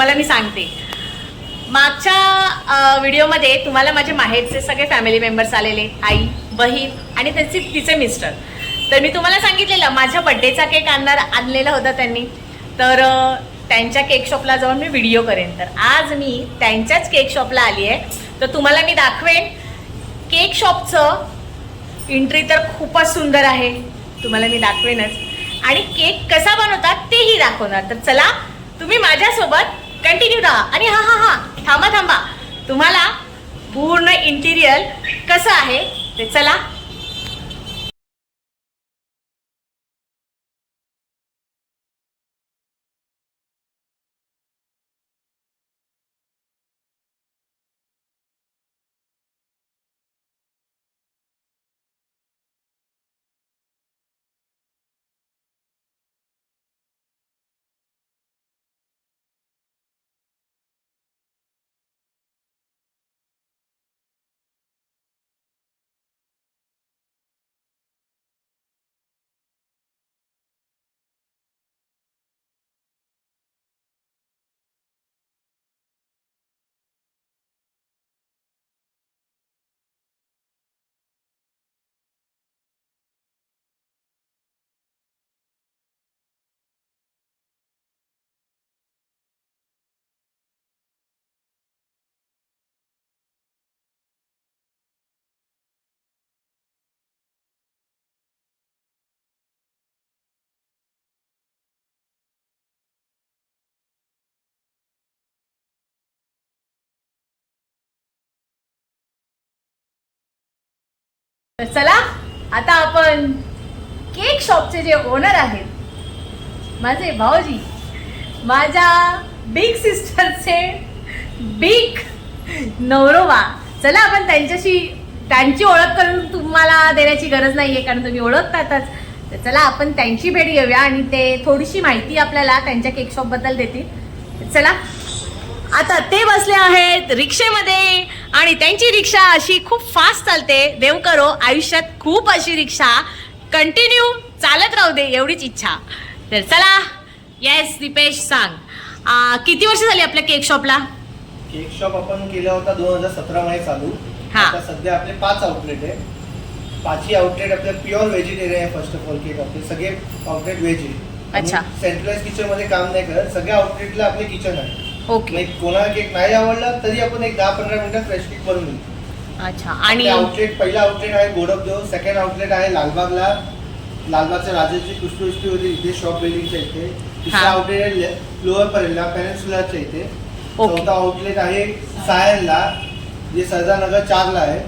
तुम्हाला मी सांगते. मागच्या व्हिडिओमध्ये तुम्हाला माझे माहेरचे सगळे फॅमिली मेंबर्स आलेले. आई बहीण आणि त्यांचे तिचे मिस्टर तर मी तुम्हाला सांगितलेलं माझ्या बड्डेचा केक आणणार आणलेला होता त्यांनी. तर त्यांच्या केक शॉपला जाऊन मी व्हिडिओ करेन. तर आज मी त्यांच्याच केक शॉपला आली आहे तर तुम्हाला मी दाखवेन केक शॉपचं एंट्री तर खूपच सुंदर आहे. तुम्हाला मी दाखवेनच. आणि केक कसा बनवतात तेही दाखवणार. तर चला तुम्ही माझ्यासोबत कंटिन्यू राहा. आणि हा हा हा. थांबा थांबा. तुम्हाला पूर्ण इंटिरियर कसं आहे ते चला. तर चला आता आपण केक शॉपचे जे ओनर आहेत माझे भाऊजी माझ्या बिग सिस्टरचे बिग नवरोबा. चला आपण त्यांच्याशी त्यांची ओळख करून तुम्हाला देण्याची गरज नाही आहे कारण तुम्ही ओळखतातच. तर चला आपण त्यांची भेट घेऊया आणि ते थोडीशी माहिती आपल्याला त्यांच्या केक शॉपबद्दल देतील. चला. आता ते बसले आहेत रिक्षेमध्ये आणि त्यांची रिक्षा अशी खूप फास्ट चालते. देव करो आयुष्यात खूप अशी रिक्षा. कंटिन्यू चालत राहू दे एवढीच इच्छा. तर चला येस दीपेश सांग. आ, किती वर्ष झाली आपल्या केक शॉपला? केक शॉप आपण केला होता दोन हजार सतरा मध्ये चालू. हा. आता सध्या आपले पाच आउटलेट आहे. पाचही आउटलेट आपले प्युअर व्हेजिटेरियन आहे फर्स्ट ऑफ ऑल केक आपले. सगळे आउटलेट व्हेज आहे. अच्छा. सेंट्रलाइज किचनमध्ये काम नाही करत. सगळ्या आउटलेटला आपले किचन आहे. ओके. म्हणजे कोणाला केक नाही आवडला तरी आपण एक दहा पंधरा मिनिटात फ्रेश केक बनवून अच्छा आणि आउटलेट पहिला आउटलेट आहे गोडपदेव सेकंड आउटलेट आहे लालबागला. लालबागच्या राजाची पुष्पवृष्टी होती इथे शॉप बिल्डिंगच्या इथे. तिसरा हा. आउटलेट आहे लोअर परेलला पेनिन्सुलाच्या इथे. ओके. चौथा आउटलेट आहे सायनला जे सरदारनगर चारला आहे.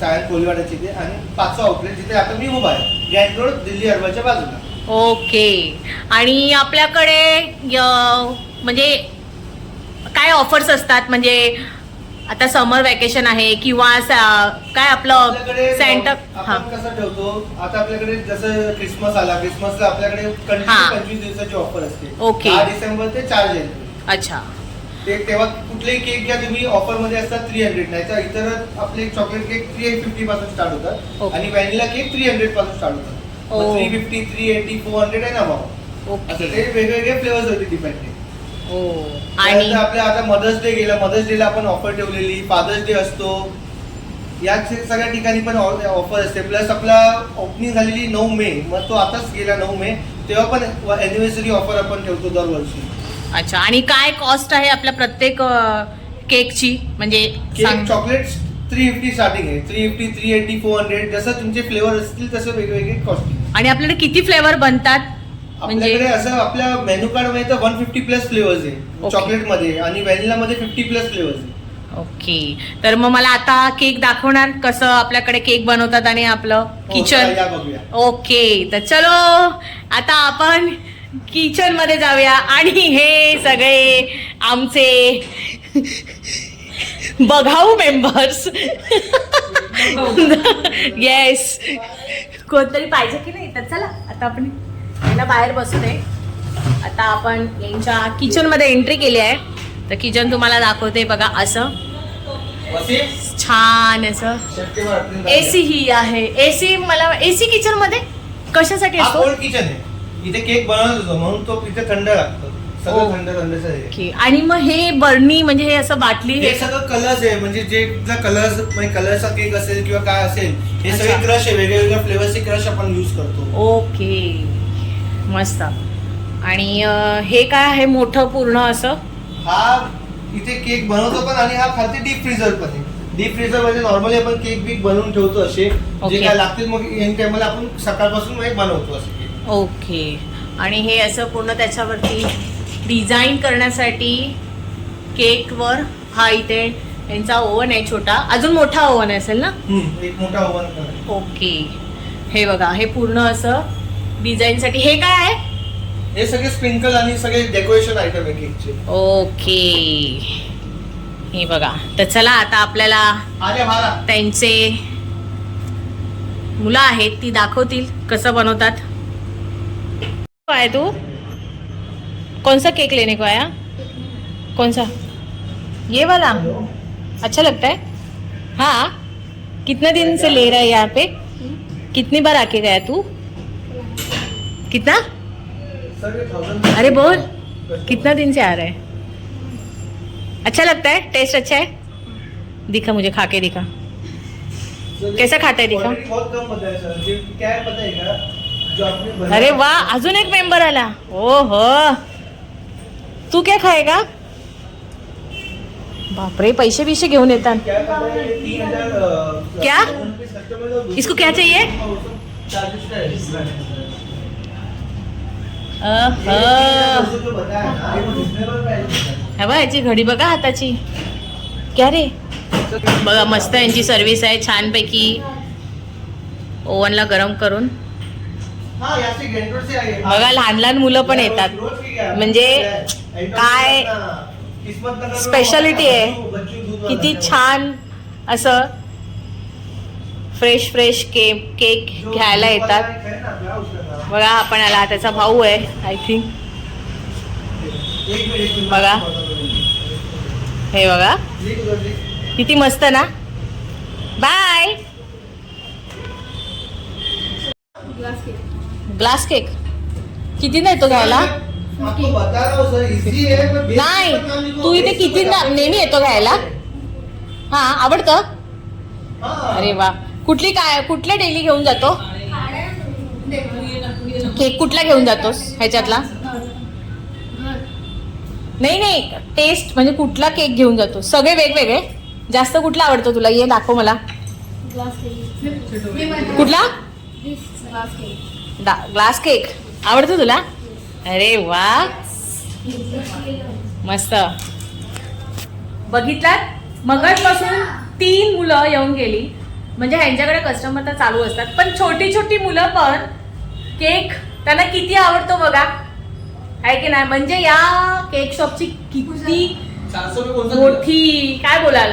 सायन कोलीवाड्याच्या इथे. आणि पाचवा आउटलेट जिथे आता मी उभा आहे गॅट रोड दिल्ली अर्बनच्या बाजूला. ओके. आणि आपल्याकडे य- म्हणजे काय ऑफर्स असतात? म्हणजे आता समर वॅकेशन आहे किंवा सा- काय आपलं आपल्याकडे सेंटर हा आपण कसं ठेवतो? आता आपल्याकडे जसं क्रिसमस आला क्रिसमसला आपल्याकडे हा. कंटिन्यू पंचवीस दिवसाची ऑफर असते. ओके. दहा डिसेंबर ते चार जानेवारी अच्छा. ते तेव्हा कुठलेही केक घ्या तुम्ही ऑफरमध्ये असतात थ्री हंड्रेड नाही तर इतर आपले चॉकलेट केक थ्री फिफ्टी पासून स्टार्ट होतात. ओके. आणि व्हॅनिला केक थ्री हंड्रेडपासून स्टार्ट ओ. होतात three fifty three eighty four hundred आहे ना भाऊ असं ओके ते वेगवेगळे फ्लेवर्स होते डिपेंडेंट हो. आणि आणि आपल्या आता मदर्स डे गेला. मदर्स डे ला आपण ऑफर ठेवलेली. फादर्स डे असतो. या सगळ्या ठिकाणी पण ऑफर असते. प्लस आपला ओपनिंग झालेली नऊ मे. मग तो आताच गेला नऊ मे. तेव्हा पण अॅनिव्हर्सरी ऑफर आपण ठेवतो दरवर्षी. अच्छा. आणि काय कॉस्ट आहे आपल्या प्रत्येक केकची म्हणजे केक सांग. चॉकलेट थ्री फिफ्टी स्टार्टिंग आहे. Three fifty three eighty four hundred जसं तुमचे फ्लेवर असतील तसं वेगवेगळे कॉस्टिंग आणि आपल्याकडे किती फ्लेवर बनतात? आपल्याकडे असं आपल्या मेन्यू कार्डमध्ये तर वन फिफ्टी प्लस फ्लेवर्स आहे. चॉकलेटमध्ये आणि व्हॅनिला मध्ये फिफ्टी प्लस फ्लेवर्स आहे. ओके तर मग मला आता केक दाखवणार कसं आपल्याकडे केक बनवतात आणि आपलं हो, किचन बघूया. ओके तर चलो आता आपण किचनमध्ये जाऊया. आणि हे सगळे आमचे बघाऊ मेंबर्स येस कोणतरी पाहिजे की नाही? तर चला आता आपण याला बाहेर बसू दे. आता आपण यांच्या किचनमध्ये एंट्री केली आहे. तर किचन तुम्हाला दाखवते बघा असं. छान असं. एसी ही आहे. एसी मला एसी किचनमध्ये कशासाठी असतो? किचन आहे. इथे केक बनवत होतो. म्हणून तो इथे थंड लागतो. ओके आणि मग हे बर्नी म्हणजे हे असं बाटली हे सगळं कलर्स आहे. म्हणजे जे कलर्स म्हणजे कलरचा केक असेल किंवा काय असेल हे. सगळे क्रश आहे. वेगळ्या वेगळ्या फ्लेवरचे क्रश आपण युज करतो. ओके मस्त. आणि हे काय आहे मोठं पूर्ण असं? हा इथे केक बनवतो पण आणि हा खालती डीप फ्रीजर पण आहे. डीप फ्रीजरमध्ये नॉर्मली आपण केक बीक बनवून ठेवतो असे. ओके. जे काय लागतील मग एन टायमाला आपण सकाळपासून बनवतो असे केक. ओके आणि हे असं पूर्ण त्याच्यावरती डिझाईन करण्यासाठी केकवर हा इथे यांचा ओव्हन आहे छोटा. अजून मोठा ओव्हन असेल ना? एक मोठा ओव्हन ओके हे बघा हे पूर्ण असं डिझाईनसाठी. हे काय आहे? हे सगळे स्प्रिंकल आणि सगळे डेकोरेशन आयटम आहे केकचे. ओके. हे बघा. तर चला आता आपल्याला त्यांचे मुलं आहेत ती दाखवतील कसं बनवतात. काय तू? कौन सा केक लेने को आया? कौन सा ये वाला. अच्छा लगता है? हाँ. कितने दिन से ले रहा है यहाँ पे? कितनी बार आके गया तू? कितना? अरे बोल कितना दिन से आ रहा है? अच्छा लगता है? टेस्ट अच्छा है? दिखा मुझे खा के दिखा। कैसा खाता है दिखा? अरे वाह अजून एक मेंबर आला ओ हो तू क्या खाएगा? बापरे पैसे बिशे घेऊन येतात क्या को इसको क्या चाहिए? हवा याची घडी बघा हाताची. क्या रे? बघा मस्त यांची सर्विस आहे छानपैकी. ओव्हनला गरम करून. बघा लहान लहान मुलं पण येतात. म्हणजे काय स्पेशालिटी आहे. किती छान असं फ्रेश फ्रेश केक केक घ्यायला येतात है? बघा आपण आला त्याचा भाऊ आहे आय थिंक. बघा. हे बघा. किती मस्त ना बाय ग्लास केक किती नाही तो घ्यायला नाही तू इथे किती नेहमी येतो. घ्यायला हा आवडतं हाँ. अरे वा कुठली काय कुठल्या डेली घेऊन जातो? केक कुठला घेऊन जातोस ह्याच्यातला? नाही नाही टेस्ट म्हणजे कुठला केक घेऊन जातो? सगळे वेगवेगळे? जास्त कुठला आवडतो तुला? ये दाखव मला. कुठला? ग्लास केक आवडतो तुला? अरे वा. मस्त. बघितलात? मगाचपासून तीन मुलं येऊन गेली. म्हणजे ह्यांच्याकडे कस्टमर तर चालू असतात. पण छोटी छोटी मुलं पण केक त्यांना किती आवडतो बघा. आहे की नाही? म्हणजे या केक शॉपची किती? मोठी काय बोलाल?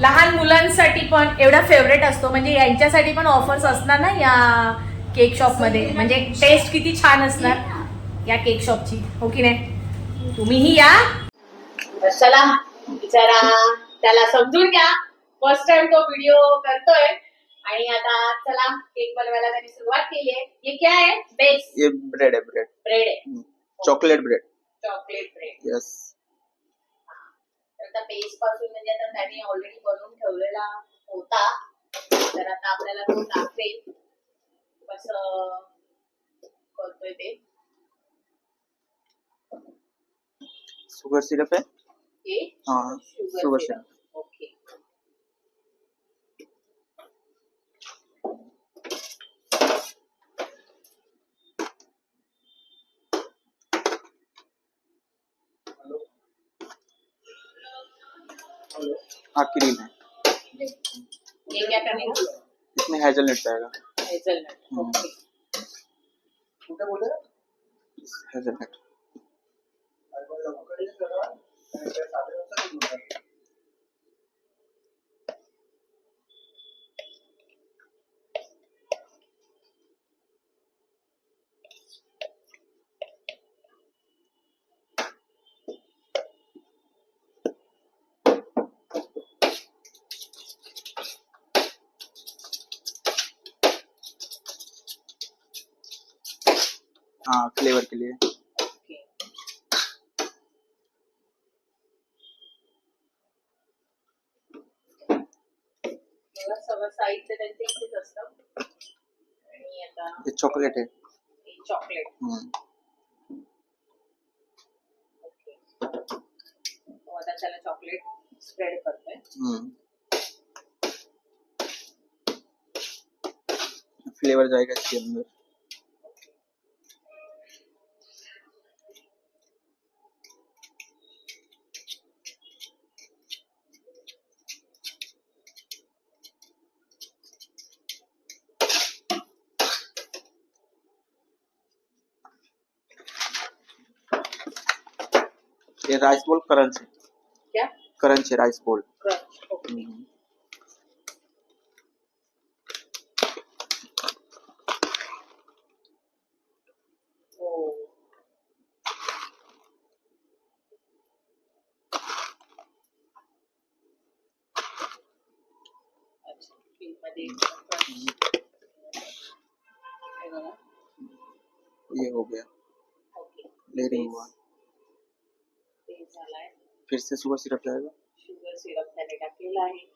लहान मुलांसाठी पण एवढा फेवरेट असतो. म्हणजे यांच्यासाठी पण ऑफर्स असणार ना या केक शॉपमध्ये? म्हणजे टेस्ट किती छान असणार या केक शॉपची हो की नाही? तुम्हीही या. चला बिचारा. त्याला समजून घ्या. फ़र्स्ट टाइम तो व्हिडिओ करतोय. आणि आता चला केक बनवायला त्याने सुरुवात केली आहे. हे क्या आहे? बेस ये ब्रेड है ब्रेड ब्रेड आहे. Chocolate bread chocolate bread yes तर आता बेस पासून म्हणजे आता त्याने ऑलरेडी बनवून ठेवलेला होता. तर आता आपल्याला तो दाखवेल. कसं करतोय ते. शुगर सिरप है? हे हाँ शुगर सिरप हाँ क्रीम है। हे क्या करने का इसमें हेजलनट जाएगा हेझलनट हम्म. ओके कुठे बोलले? हेजलनट हाँ फ्लेवर के लिए ओके एवढं सगळं साहित्य त्यांचे इथेच असतं आणि आता ये चॉकलेट है हे चॉकलेट हम्म. ओके तो आता त्याला चॉकलेट स्प्रेड करतोय हम्म. फ्लेवर जाएगा इसके अंदर ये राइस बोल करंच है क्या? करंच है राइस बोल क्रंच ओके हम्म. ओ अच्छा मध्ये crunch. हे बघा. ये हो गया। ओके लेयरिंग हुआ ते झालाय फिर से सुगर सिरप जाएगा? शुगर सिरप त्याने टाकलेला आहे आणि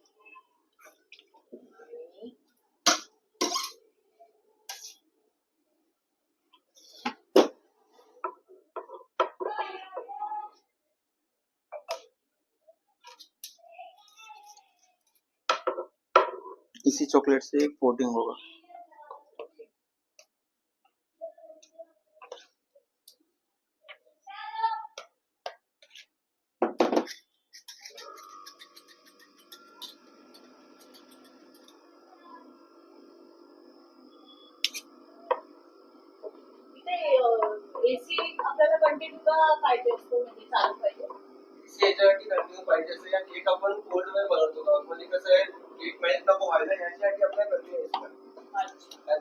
इसी चॉकलेट से कोटिंग होगा।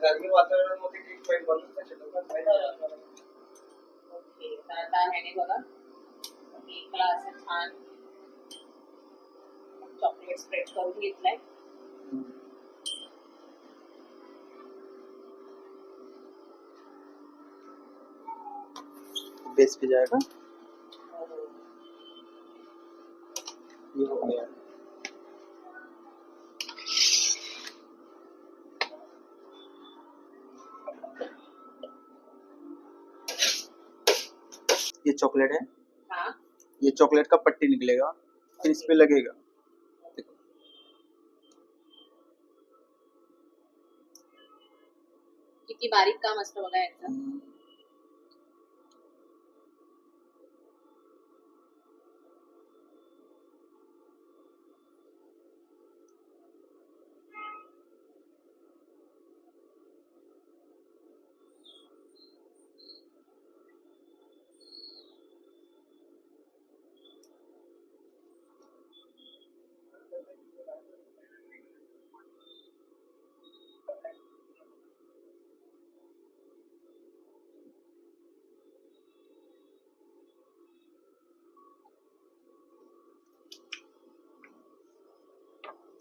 गरमी वातावरणामध्ये केक मेल्ट बनवून नाही शकत ना. बरोबर ओके तर आता ह्याने बघा. केकला असं छान चॉकलेट स्प्रेड करून घेतलंय. बेस पे जाएगा ये हो गया चॉकलेट है। हाँ? ये चॉकलेट का पट्टी निकलेगा फिर इस पे लगेगा। किती बारीक काम असतं बघा याचं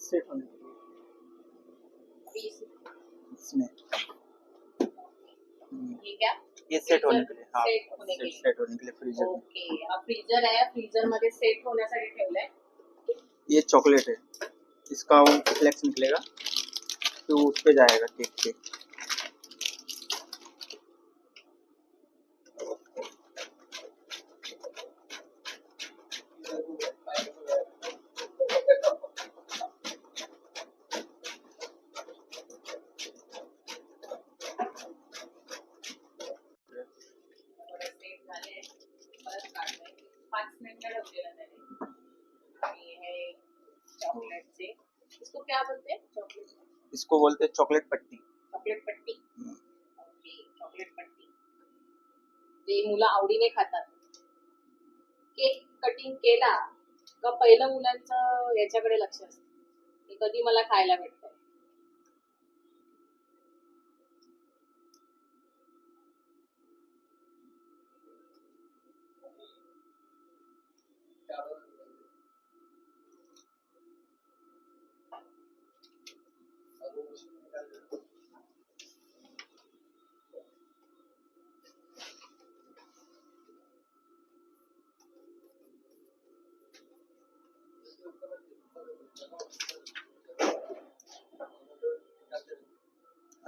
सेट होने के लिए वीस इसमें. है? ये सेट होने के लिए हाँ. सेट होने के लिए. फ्रीजर ओके हा फ्रीजर आहे फ्रीजर मध्ये सेट होण्यासाठी ठेवलंय. ये चॉकलेट है. इसका फ्लेक्स निकलेगा तो उस पे जाएगा केक पे. इसको बोलते हैं चॉकलेट पट्टी। चॉकलेट पट्टी। चॉकलेट पट्टी। जे मुलं आवडीने खातात. केक कटिंग केला का पहिलं मुलांचं याच्याकडे लक्ष असतं. कधी मला खायला भेटतं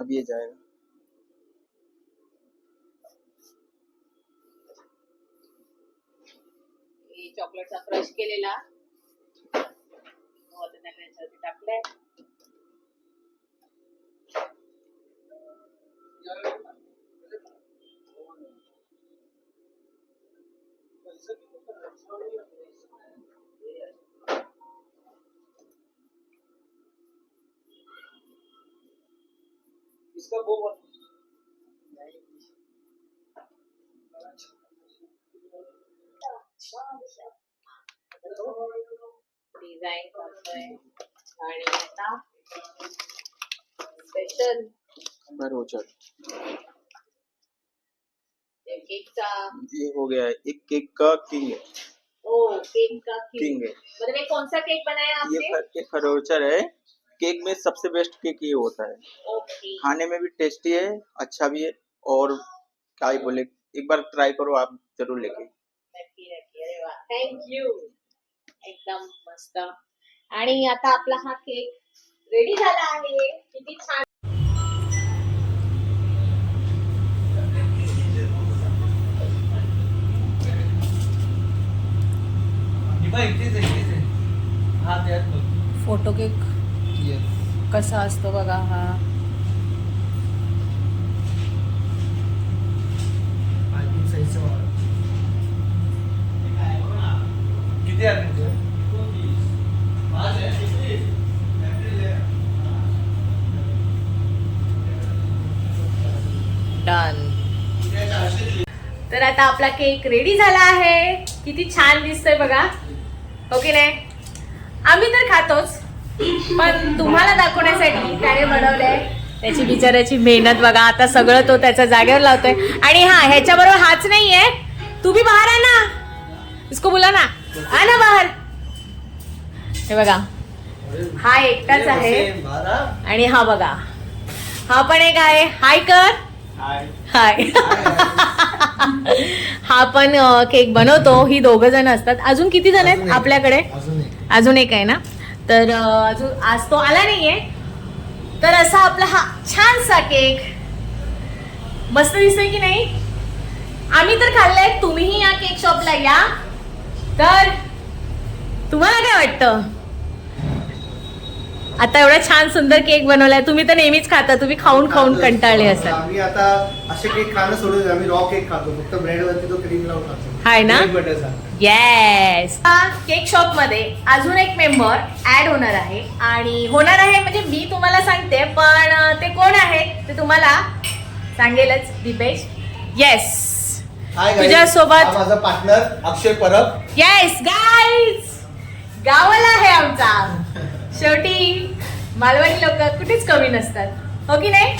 अब ये जाएगा। चॉकलेटचा क्रश केलेला. हो, आता त्याला याच्यावरती टाकलंय डिझाईन करतोय आणि आता स्पेशल। केकचा ये हो गया है। एक केक का किंग है। ओ केक का किंग। है। मतलब ये कौन सा केक बनाया ये आपने? फ- ये फरोचर है। केक में सबसे बेस्ट केक ये होता है। ओके खाने में भी टेस्टी है अच्छा भी है और क्या ही बोले एक बार ट्राई करो आप ज़रूर लेके। वा थँक्यू एकदम मस्त। आणि आता आपला हा केक रेडी झाला आहे. किती छान हा फ़ोटो केक. कसा असतो बघा हा. किती आहे. तर आता आपला केक रेडी झाला आहे. किती छान दिसतोय बघा. हो की नाही आम्ही तर खातोच. पण तुम्हाला दाखवण्यासाठी त्याने बनवलंय. त्याची बिचाऱ्याची मेहनत बघा आता सगळं तो त्याच्या जागेवर लावतोय. आणि हा ह्याच्याबरोबर हाच नाहीये. तू बी बाहेर आहे ना. इसको बोला ना. आ ना बाहेर. हे बघा. हा एकटाच आहे. आणि हा बघा. हा पण एक आहे. हाय कर. हाय. हा पण केक बनवतो. ही दोघ जण असतात. अजून किती जण आहेत. आपल्याकडे. अजून एक आहे ना? तर अजून आज तो आला नाहीये. तर असा आपला हा छानसा केक. मस्त दिसतोय की नाही? आम्ही तर खाल्लंय तुम्हीही या केक शॉपला या. तर तुम्हाला काय वाटतं? आता एवढा छान सुंदर केक बनवलाय तुम्ही तर नेहमीच खाता तुम्ही खाऊन खाऊन कंटाळले असाल. आम्ही आता असे केक खाणं सोडून. आम्ही रॉ केक खातो फक्त ब्रेड वरती तो क्रीम लावून खातो. हाय ना. येस केक शॉपमध्ये अजून एक मेंबर ऍड होणार आहे. आणि होणार आहे म्हणजे मी तुम्हाला सांगते पण ते कोण आहे ते तुम्हाला सांगेलच दीपेश. येस. तुझ्यासोबत- हा माझा partner Akshay Parab. Yes guys गावाला आहे आमचा. शेवटी मालवणी लोक कुठेच कमी नसतात. हो की नाही?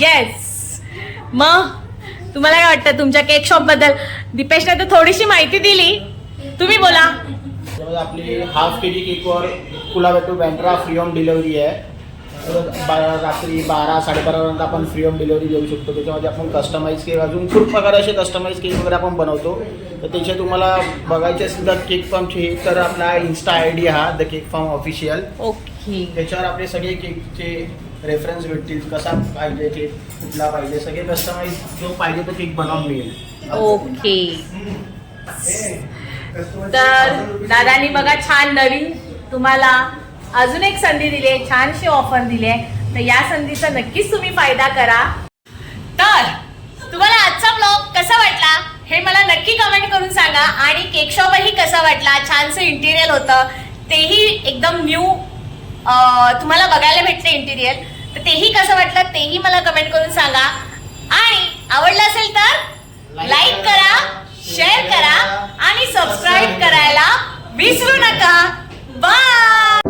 येस मग तुम्हाला काय वाटतं तुमच्या केक शॉपबद्दल? दीपेशने तर थोडीशी माहिती दिली. तुम्ही बोला. आपली हाफ के जी केकवर कुलाबेटू बँड्रा फ्री होम डिलेवरी आहे. बारा रात्री बारा साडेबारापर्यंत आपण फ्री होम डिलेवरी देऊ शकतो. त्याच्यामध्ये आपण कस्टमाइज केक अजून खूप प्रकारे असे कस्टमाइज केक वगैरे आपण बनवतो. तर त्याचे तुम्हाला बघायचे असेल तर केक फॉर्मचे तर आपला इन्स्टा आय डी हा the cake farm official okay. त्याच्यावर आपले सगळे केकचे रेफरन्स भेटतील. कसा पाहिजे केक कुठला पाहिजे सगळे कस्टमाइज जो पाहिजे तो केक बनवून मिळेल. ओके. तर दादानी बघा छान नवीन तुम्हाला अजून एक संधी दिली आहे छानशी ऑफर दिली आहे. तर या संधीचा नक्कीच तुम्ही फायदा करा. तर तुम्हाला आजचा ब्लॉग कसा वाटला हे मला नक्की कमेंट करून सांगा. आणि केक शॉपही कसा वाटला छानसं इंटिरियर होतं तेही एकदम न्यू तुम्हाला बघायला भेटलं इंटिरियर तर तेही कसं वाटलं तेही मला कमेंट करून सांगा. आणि आवडलं असेल तर लाईक करा. शेअर करा आणि सबस्क्राईब करायला विसरू नका. बाय